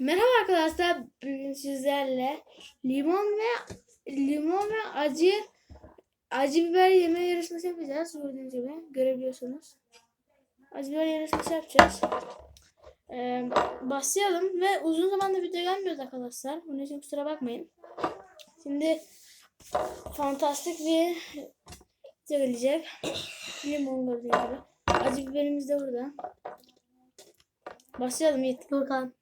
Merhaba arkadaşlar. Bugün sizlerle limon ve limon ve acı acı biber yeme yarışması yapacağız. Gördüğünüz gibi görebiliyorsunuz. Acı biber yarışması yapacağız. Ee, başlayalım ve uzun zamandır video gelmiyordu arkadaşlar. Bunun için kusura bakmayın. Şimdi fantastik bir gelecek. Limon gördüğünüz gibi. Acı biberimiz de burada. Başlayalım Yiğit. Furkan.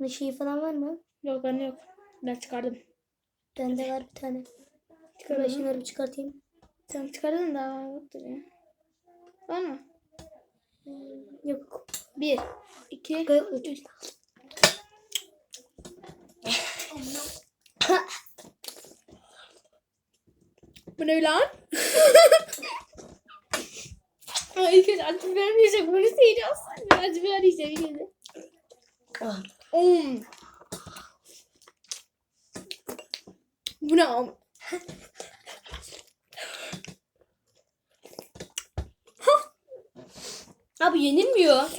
Bunun şeyi falan var mı? Yok ben yok. Ben çıkardım. Bende var bir tane. Çıkardım. Ben şunları bir çıkartayım. Sen çıkardın daha yoktur ya. Var mı? Yok. Bir, iki, üç. Bu ne lan? Ay önce acı yiyecek? Bunu. Acı biber yiyeceğim ilk önce. Ah. Um. Bu ne am? Abi yenilmiyor.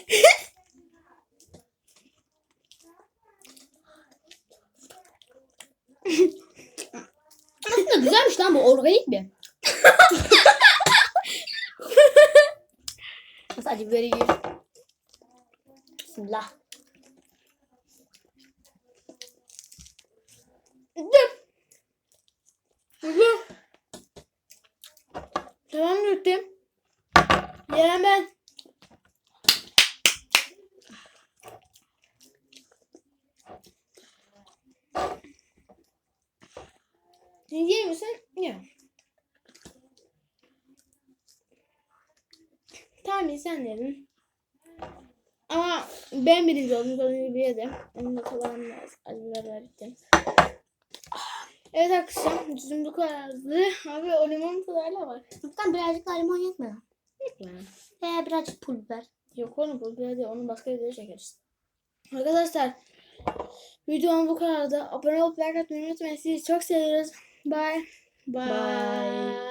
Aslında güzelmiş lan bu organik mi? Nasıl acı biberi yiyor? Bismillah. Güzel. Tamam gittim. Yeren ben. Yiyecek misin? Ye. Tamam sen dedin. Ama ben birinci oldum. Gördüğünüz gibi yedim. Benim de kulağım biraz acı biber verdim. Evet arkadaşlar bizim bu kadardı. Abi o limon kadarıyla var. Furkan birazcık daha limon yetmiyor. Veya birazcık pul biber. Yok onu bu bir de onu başka videoya çekeriz. Arkadaşlar videom bu kadardı. Abone olup like atmayı unutmayın. Sizi çok seviyoruz. Bye. Bye. Bye.